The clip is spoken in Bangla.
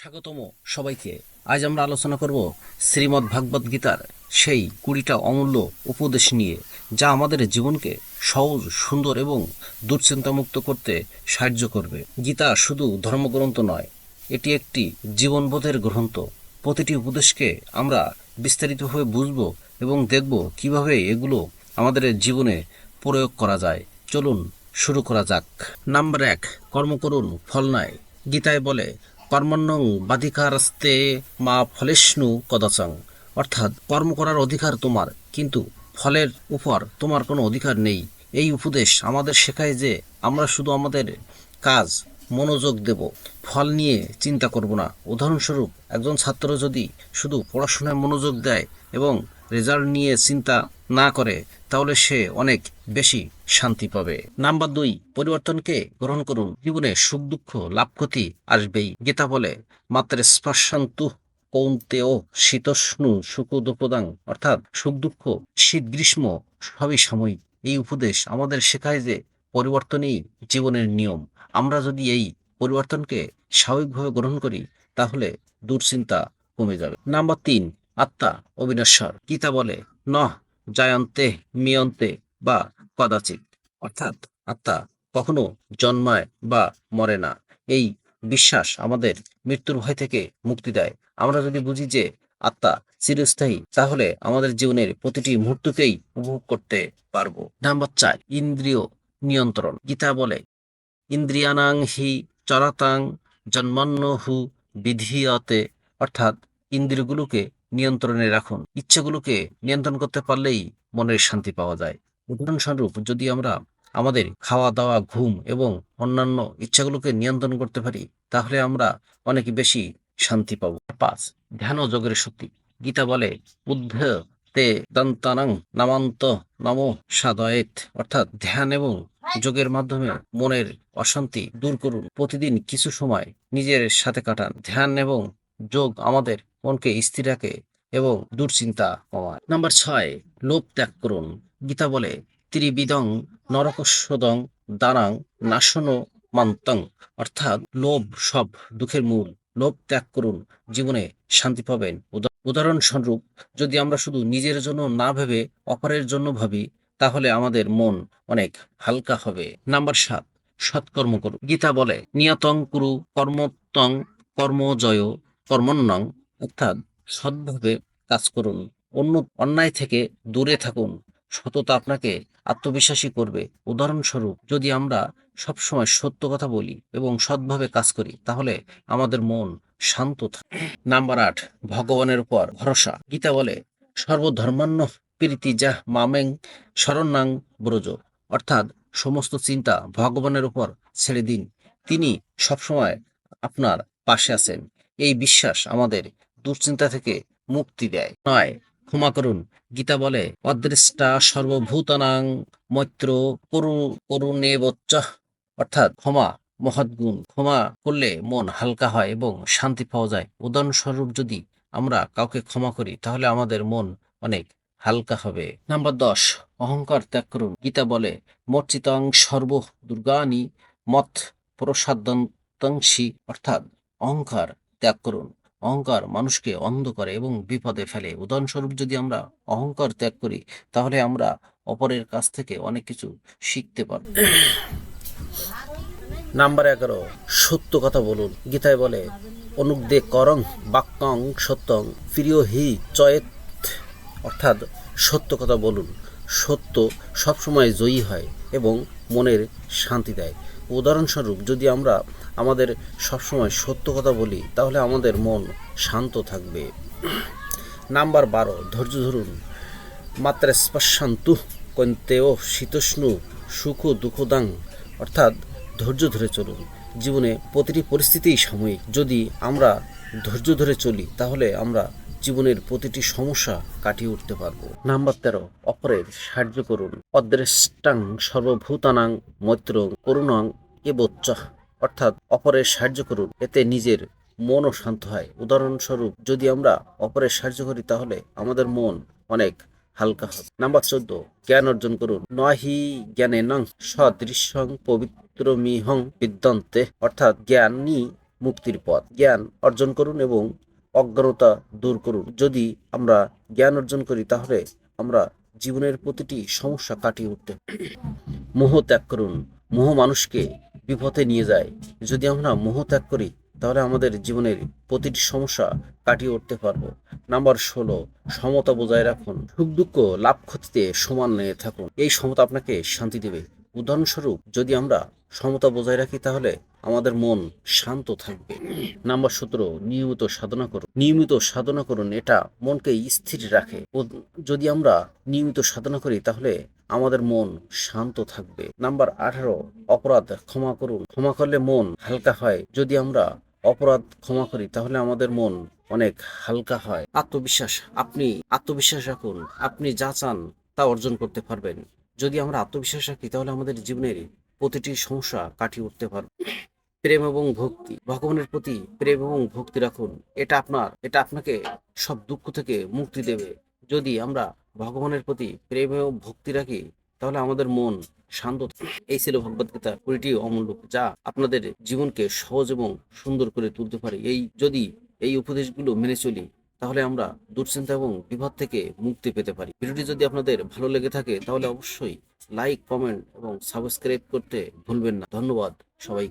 স্বাগতম সবাইকে। আজ আমরা আলোচনা করব শ্রীমদ্ ভাগবত গীতার সেই কুড়িটা অমূল্য উপদেশ নিয়ে, যা আমাদের জীবনকে সহজ, সুন্দর এবং দুশ্চিন্তামুক্ত করতে সাহায্য করবে। গীতা শুধু ধর্মগ্রন্থ নয়, এটি একটি জীবনবোধের গ্রন্থ। প্রতিটি উপদেশকে আমরা বিস্তারিতভাবে বুঝব এবং দেখব কীভাবে এগুলো আমাদের জীবনে প্রয়োগ করা যায়। চলুন শুরু করা যাক। নাম্বার এক, কর্ম করুন, ফল নাই। গীতায় বলে কর্মণ্যং বাধিকারস্তে মা ফলেষ্ণু কদাচং। অর্থাৎ কর্ম করার অধিকার তোমার, কিন্তু ফলের উপর তোমার কোনো অধিকার নেই। এই উপদেশ আমাদের শেখায় যে আমরা শুধু আমাদের কাজ, মনোযোগ দেব, ফল নিয়ে চিন্তা করব না। উদাহরণস্বরূপ, একজন ছাত্র যদি শুধু পড়াশোনায় মনোযোগ দেয় এবং রেজাল্ট নিয়ে চিন্তা না করে, তাহলে সে অনেক বেশি শান্তি পাবে। নাম্বার দুই, পরিবর্তনকে গ্রহণ করুন। জীবনে সুখ, দুঃখ, লাভ, ক্ষতি আসবেই। গীতা বলে, মাত্র স্পর্শান্তু কৌন্তেও শীতষ্ণু সুখ দুপদাং অর্থাৎ সুখ, দুঃখ, শীত, গ্রীষ্ম সবই সাময়িক। এই উপদেশ আমাদের শেখায় যে পরিবর্তনই জীবনের নিয়ম। আমরা যদি এই পরিবর্তনকে স্বাভাবিকভাবে গ্রহণ করি, তাহলে দুশ্চিন্তা কমে যাবে। নাম্বার তিন আত্মা অবিনশ্বর। গীতা বলে ন জায়ন্তে, মিয়ন্তে বা কদাচিৎ। অর্থাৎ আত্মা কখনো জন্মায় বা মরে না। এই বিশ্বাস আমাদের মৃত্যুর ভয় থেকে মুক্তি দেয়। আমরা যদি বুঝি যে আত্মা চিরস্থায়ী, তাহলে আমাদের জীবনের প্রতিটি মুহূর্তকেই উপভোগ করতে পারব। নাম্বার চার, ইন্দ্রিয় নিয়ন্ত্রণ। গীতা বলে, ইন্দ্রিয়ানাং হি চরাতাং জন্মান্ন হু বিধিয়তে। অর্থাৎ ইন্দ্রিয়গুলোকে নিয়ন্ত্রণে রাখুন। ইচ্ছেগুলোকে নিয়ন্ত্রণ করতে পারলেই মনের শান্তি পাওয়া যায়। উদাহরণস্বরূপ, যদি আমরা আমাদের খাওয়া দাওয়া, ঘুম এবং অন্যান্য ইচ্ছাগুলোকে নিয়ন্ত্রণ করতে পারি, তাহলে আমরা অনেক বেশি শান্তি পাব। পাঁচ, ধ্যান যোগের শক্তি। গীতা বলে বুদ্ধ তে দন্তানাং নামান্ত নম সাদয়েত অর্থাৎ ধ্যান এবং যোগের মাধ্যমে মনের অশান্তি দূর করুন। প্রতিদিন কিছু সময় নিজের সাথে কাটান। ধ্যান এবং যোগ আমাদের মনকে স্থির রাখে এবং দুশ্চিন্তা কমায় নাম্বার ছয়, লোভ ত্যাগ করুন। গীতা বলে, ত্রিবিদং নরকস্বদং দানাং নাশন মান্তং অর্থাৎ লোভ সব দুঃখের মূল। লোভ ত্যাগ করুন। জীবনে শান্তি পাবেন। উদাহরণস্বরূপ, যদি আমরা শুধু নিজের জন্য না ভেবে অপরের জন্য ভাবি, তাহলে আমাদের মন অনেক হালকা হবে। নাম্বার সাত, সৎকর্ম করুন। গীতা বলে, নিয়তং কুরু কর্মতং কর্মজয় কর্মণ্যং অর্থাৎ সৎভাবে কাজ করুন। অন্য অন্যায় থেকে দূরে থাকুন। সততা আপনাকে আত্মবিশ্বাসী করবে। উদাহরণস্বরূপ, যদি আমরা সবসময় সত্য কথা বলি এবং সৎভাবে কাজ করি, তাহলে আমাদের মন শান্ত থাকে। নাম্বার আট, ভগবানের উপর ভরসা। গীতা বলে সর্বধর্মান্য প্রীতি যা মামেং শরণাং ব্রজ। অর্থাৎ সমস্ত চিন্তা ভগবানের উপর ছেড়ে দিন। তিনি সবসময় আপনার পাশে আছেন। এই বিশ্বাস আমাদের দুশ্চিন্তা থেকে মুক্তি দেয়। নয়, ক্ষমা করুন। গীতা বলে, অদৃষ্টা সর্বভূতানাং মৈত্র করু করুণে বচ্চ অর্থাৎ ক্ষমা, মহৎ গুণ। ক্ষমা করলে মন হালকা হয় এবং শান্তি পাওয়া যায়। উদাহরণস্বরূপ যদি আমরা কাউকে ক্ষমা করি, তাহলে আমাদের মন অনেক হালকা হবে। নাম্বার দশ, অহংকার ত্যাগ করুন। গীতা বলে, মর্চিতং সর্ব দুর্গানি মত প্রসাদন্তংশী অর্থাৎ অহংকার ত্যাগ করুন। অহংকার মানুষকে অন্ধ করে এবং বিপদে ফেলে। উদাহরণস্বরূপ যদি আমরা অহংকার ত্যাগ করি, তাহলে আমরা অপরের কাছ থেকে অনেক কিছু শিখতে পারব। নাম্বার এগারো, সত্য কথা বলুন। গীতায় বলে অনুগ্দে করং বাক্যং সত্যং প্রিয় হি চয়েত। অর্থাৎ সত্য কথা বলুন। সত্য সবসময় জয়ী হয় এবং মনের শান্তি দেয়। উদাহরণস্বরূপ যদি আমরা আমাদের সবসময় সত্য কথা বলি, তাহলে আমাদের মন শান্ত থাকবে। নাম্বার বারো, ধৈর্য ধরুন। মাত্রা স্পর্শান্তু কন্তেও শীতষ্ণু সুখ দুঃখদাং। অর্থাৎ ধৈর্য ধরে চলুন। জীবনে প্রতিটি পরিস্থিতিই সাময়িক। যদি আমরা ধৈর্য ধরে চলি, তাহলে আমরা জীবনের প্রতিটি সমস্যা কাটিয়ে উঠতে পারব। নাম্বার তেরো, অপরের সাহায্য করুন। অদৃষ্টাং সর্বভূতানাং মৈত্র করুণাং এবচ্চ অর্থাৎ অপরের সাহায্য করুন, এতে নিজের মনও শান্ত হয়। উদাহরণস্বরূপ, যদি আমরা অপরের সাহায্য করি, তাহলে আমাদের মন অনেক হালকা হবে। নাম্বার চোদ্দ, জ্ঞান অর্জন করুন। নহি জ্ঞানে নং সদৃশ্যং পবিত্র মিহং বিদ্যন্তে। অর্থাৎ জ্ঞানী মুক্তির পথ। জ্ঞান অর্জন করুন এবং অজ্ঞানতা দূর করুন। যদি আমরা জ্ঞান অর্জন করি, তাহলে আমরা জীবনের প্রতিটি সমস্যা কাটিয়ে উঠতে মোহ ত্যাগ করুন। মোহ মানুষকে বিপথে নিয়ে যায়। যদি আমরা মোহ ত্যাগ করি, তাহলে আমাদের জীবনের প্রতিটি সমস্যা কাটিয়ে উঠতে পারব। নাম্বার ষোলো, সমতা বজায় রাখুন। সুখ দুঃখ লাভ ক্ষতিতে সমান নিয়ে থাকুন। এই সমতা আপনাকে শান্তি দেবে। উদাহরণস্বরূপ, যদি আমরা সমতা বজায় রাখি তাহলে আমাদের মন শান্ত থাকবে। নাম্বার সতেরো, নিয়মিত সাধনা করুন। নিয়মিত সাধনা করুন, এটা মনকে স্থির রাখে। যদি আমরা নিয়মিত সাধনা করি, তাহলে আমাদের মন শান্ত থাকবে। নাম্বার আঠারো, অপরাধ ক্ষমা করুন। ক্ষমা করলে মন হালকা হয়। যদি আমরা অপরাধ ক্ষমা করি, তাহলে আমাদের মন অনেক হালকা হয়। আত্মবিশ্বাস, আপনি আত্মবিশ্বাস রাখুন। আপনি যা চান তা অর্জন করতে পারবেন। যদি আমরা আত্মবিশ্বাস রাখি, তাহলে আমাদের জীবনের প্রতিটি সমস্যা কাটিয়ে উঠতে পারব। প্রেম এবং ভক্তি, ভগবানের প্রতি প্রেম এবং ভক্তি রাখুন। এটা আপনার, এটা আপনাকে সব দুঃখ থেকে মুক্তি দেবে। যদি আমরা ভগবানের প্রতি প্রেম এবং ভক্তি রাখি, তাহলে আমাদের মন শান্ত। এই ছিল ভগবত গীতা কুড়িটি অমূল্য যা আপনাদের জীবনকে সহজ এবং সুন্দর করে তুলতে পারে। এই, যদি এই উপদেশগুলো মেনে চলি তাহলে আমরা দুশ্চিন্তা এবং বিপদ থেকে মুক্তি পেতে পারি। ভিডিওটি যদি আপনাদের ভালো লেগে থাকে, তাহলে অবশ্যই লাইক কমেন্ট এবং সাবস্ক্রাইব করতে ভুলবেন না। ধন্যবাদ সবাই